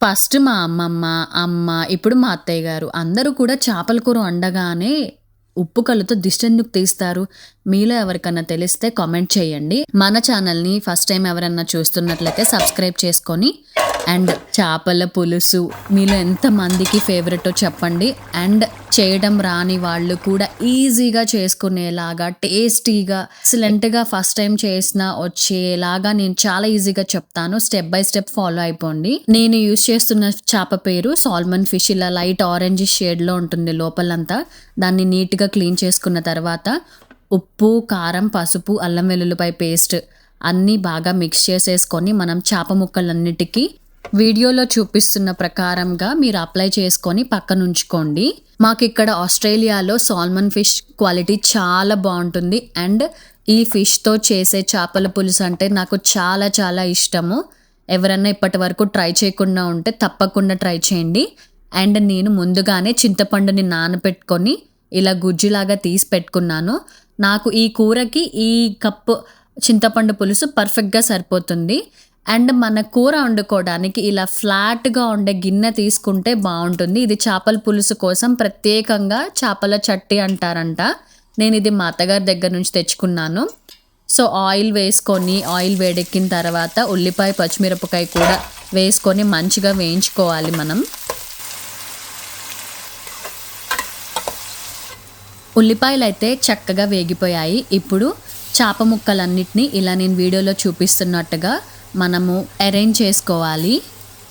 First మా అమ్మమ్మ, అమ్మ, ఇప్పుడు మా అత్తయ్య గారు అందరూ కూడా చేపల కూర వండగానే ఉప్పు కళ్ళుతో దిష్టెందుకు తీస్తారు? మీలో ఎవరికన్నా తెలిస్తే కామెంట్ చేయండి. మన ఛానల్‌ని ఫస్ట్ టైం ఎవరన్నా చూస్తున్నట్లయితే సబ్స్క్రైబ్ చేసుకొని అండ్ చేపల పులుసు మీలో ఎంతమందికి ఫేవరెటో చెప్పండి. అండ్ చేయడం రాని వాళ్ళు కూడా ఈజీగా చేసుకునేలాగా టేస్టీగా ఎక్సలెంట్‌గా ఫస్ట్ టైం చేసినా వచ్చేలాగా నేను చాలా ఈజీగా చెప్తాను. స్టెప్ బై స్టెప్ ఫాలో అయిపోండి. నేను యూజ్ చేస్తున్న చేప పేరు సాల్మన్ ఫిష్ ఇలా లైట్ ఆరెంజ్ షేడ్‌లో ఉంటుంది లోపలంతా. దాన్ని నీట్‌గా క్లీన్ చేసుకున్న తర్వాత ఉప్పు, కారం, పసుపు, అల్లం వెల్లుల్లిపాయ పేస్ట్ అన్నీ బాగా మిక్స్ చేసేసుకొని మనం చేప ముక్కలన్నిటికీ వీడియోలో చూపిస్తున్న ప్రకారంగా మీరు అప్లై చేసుకొని పక్కనుంచుకోండి. ఇక్కడ ఆస్ట్రేలియాలో సాల్మన్ ఫిష్ క్వాలిటీ చాలా బాగుంటుంది అండ్ ఈ ఫిష్‌తో చేసే చేపల పులుసు అంటే నాకు చాలా చాలా ఇష్టము. ఎవరన్నా ఇప్పటి వరకు ట్రై చేయకుండా ఉంటే తప్పకుండా ట్రై చేయండి. అండ్ నేను ముందుగానే చింతపండుని నానబెట్టుకొని ఇలా గుజ్జులాగా తీసి పెట్టుకున్నాను. నాకు ఈ కూరకి ఈ కప్పు చింతపండు పులుసు పర్ఫెక్ట్‌గా సరిపోతుంది. అండ్ మన కూర వండుకోవడానికి ఇలా ఫ్లాట్‌గా ఉండే గిన్నె తీసుకుంటే బాగుంటుంది ఇది చేపల పులుసు కోసం ప్రత్యేకంగా చేపల చట్టి అంటారంట. నేను ఇది మా అత్తగారి దగ్గర నుంచి తెచ్చుకున్నాను. సో ఆయిల్ వేసుకొని ఆయిల్ వేడెక్కిన తర్వాత ఉల్లిపాయ, పచ్చిమిరపకాయ కూడా వేసుకొని మంచిగా వేయించుకోవాలి మనం. ఉల్లిపాయలు అయితే చక్కగా వేగిపోయాయి. ఇప్పుడు చేప ముక్కలన్నిటిని ఇలా నేను వీడియోలో చూపిస్తున్నట్టుగా మనము అరేంజ్ చేసుకోవాలి.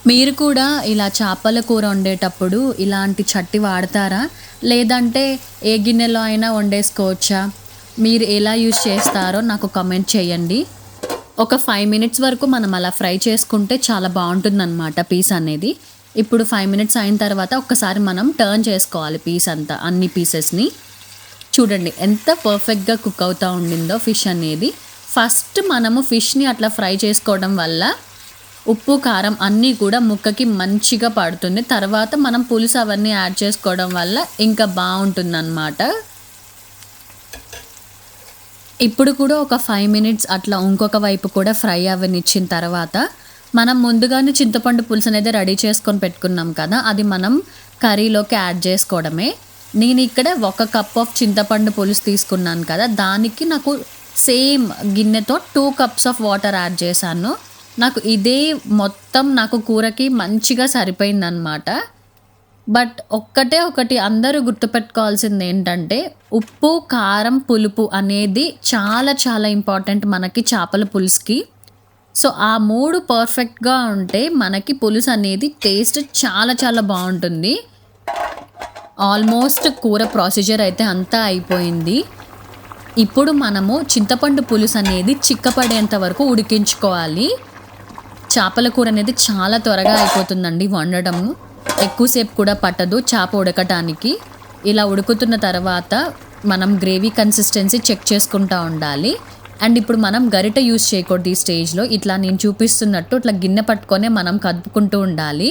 మీరు కూడా ఇలా చేపల కూర వండేటప్పుడు ఇలాంటి చట్టి వాడతారా? లేదంటే ఏ గిన్నెలో అయినా వండేసుకోవచ్చా? మీరు ఎలా యూజ్ చేస్తారో నాకు కమెంట్ చేయండి. ఒక ఫైవ్ మినిట్స్ వరకు మనం అలా ఫ్రై చేసుకుంటే చాలా బాగుంటుందన్నమాట పీస్ అనేది. ఇప్పుడు ఫైవ్ మినిట్స్ అయిన తర్వాత ఒక్కసారి మనం టర్న్ చేసుకోవాలి పీస్ అంతా అన్ని పీసెస్‌ని. చూడండి ఎంత పర్ఫెక్ట్‌గా కుక్ అవుతూ ఉండిందో ఫిష్ అనేది. ఫస్ట్ మనము ఫిష్‌ని అట్లా ఫ్రై చేసుకోవడం వల్ల ఉప్పు, కారం అన్నీ కూడా ముక్కకి మంచిగా పడుతుంది. తర్వాత మనం పులుసు అవన్నీ యాడ్ చేసుకోవడం వల్ల ఇంకా బావుంటుందనమాట. ఇప్పుడు కూడా ఒక ఫైవ్ మినిట్స్ అట్లా ఇంకొక వైపు కూడా ఫ్రై అవ్వనిచ్చిన తర్వాత మనం ముందుగానే చింతపండు పులుసు అనేది రెడీ చేసుకొని పెట్టుకున్నాం కదా! అది మనం కర్రీలోకి యాడ్ చేసుకోవడమే. నేను ఇక్కడ ఒక కప్ ఆఫ్ చింతపండు పులుసు తీసుకున్నాను కదా! దానికి నాకు same గిన్నెతో two cups of water add చేశాను. నాకు ఇదే మొత్తం నాకు కూరకి మంచిగా సరిపోయిందనమాట. బట్ ఒక్కటే ఒకటి అందరూ గుర్తుపెట్టుకోవాల్సింది ఏంటంటే ఉప్పు, కారం, పులుపు అనేది చాలా చాలా ఇంపార్టెంట్ మనకి చేపల పులుసుకి. సో ఆ మూడు పర్ఫెక్ట్‌గా ఉంటే మనకి పులుసు అనేది టేస్ట్ చాలా చాలా బాగుంటుంది ఆల్మోస్ట్ కూర ప్రొసీజర్ అయితే అంతా అయిపోయింది. ఇప్పుడు మనము చింతపండు పులుసు అనేది చిక్కపడేంత వరకు ఉడికించుకోవాలి. చేపల కూర అనేది చాలా త్వరగా అయిపోతుందండి వండడము. ఎక్కువసేపు కూడా పట్టదు చేప ఉడకటానికి. ఇలా ఉడుకుతున్న తర్వాత మనం గ్రేవీ కన్సిస్టెన్సీ చెక్ చేసుకుంటా ఉండాలి. అండ్ ఇప్పుడు మనం గరిట యూజ్ చేయకూడదు ఈ స్టేజ్‌లో. ఇట్లా నేను చూపిస్తున్నట్టు ఇట్లా గిన్నె పట్టుకొనే మనం కదుపుకుంటూ ఉండాలి.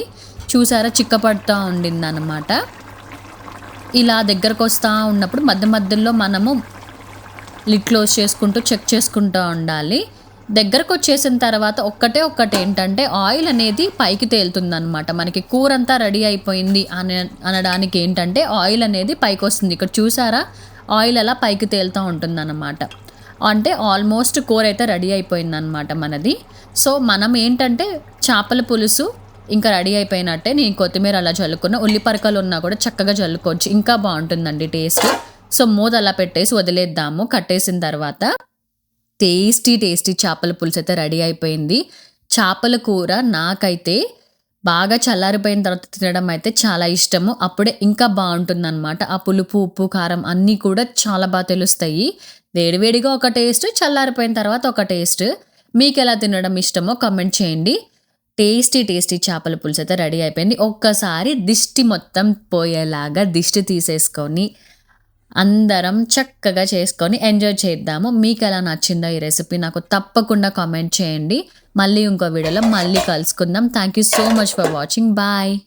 చూసారా చిక్కపడుతూ ఉండిందన్నమాట ఇలా దగ్గరకు వస్తూ ఉన్నప్పుడు మధ్య మధ్యలో మనము లిడ్ క్లోజ్ చేసుకుంటూ చెక్ చేసుకుంటూ ఉండాలి. దగ్గరకు వచ్చేసిన తర్వాత ఒక్కటే ఒక్కటేంటంటే ఆయిల్ అనేది పైకి తేలుతుందనమాట. మనకి కూర అంతా రెడీ అయిపోయింది అని అనడానికి ఏంటంటే ఆయిల్ అనేది పైకి వస్తుంది ఇక్కడ చూసారా? ఆయిల్ అలా పైకి తేలుతూ ఉంటుందన్నమాట అంటే ఆల్మోస్ట్ కూర అయితే రెడీ అయిపోయిందనమాట మనది. సో మనం ఏంటంటే చేపల పులుసు ఇంకా రెడీ అయిపోయినట్టే. నేను కొత్తిమీర అలా జల్లుకున్న. ఉల్లిపరకలు ఉన్నా కూడా చక్కగా జల్లుకోవచ్చు. ఇంకా బాగుంటుందండి టేస్ట్. సో మూత అలా పెట్టేసి వదిలేద్దాము కట్టేసిన తర్వాత. టేస్టీ టేస్టీ చేపల పులుసు అయితే రెడీ అయిపోయింది. చేపల కూర నాకైతే బాగా చల్లారిపోయిన తర్వాత తినడం అయితే చాలా ఇష్టము. అప్పుడే ఇంకా బావుంటుందనమాట. ఆ పులుపు, ఉప్పు, కారం అన్నీ కూడా చాలా బాగా తెలుస్తాయి. వేడివేడిగా ఒక టేస్ట్, చల్లారిపోయిన తర్వాత ఒక టేస్ట్. మీకు ఎలా తినడం ఇష్టమో కమెంట్ చేయండి. టేస్టీ టేస్టీ చేపల పులుసు అయితే రెడీ అయిపోయింది. ఒక్కసారి దిష్టి మొత్తం పోయేలాగా దిష్టి తీసేసుకొని అందరం చక్కగా చేసుకొని ఎంజాయ్ చేద్దాము. మీకు ఎలా నచ్చిందో ఈ రెసిపీ నాకు తప్పకుండా కామెంట్ చేయండి. మళ్ళీ ఇంకో వీడియోలో మళ్ళీ కలుసుకుందాం. Thank you so much for watching. Bye.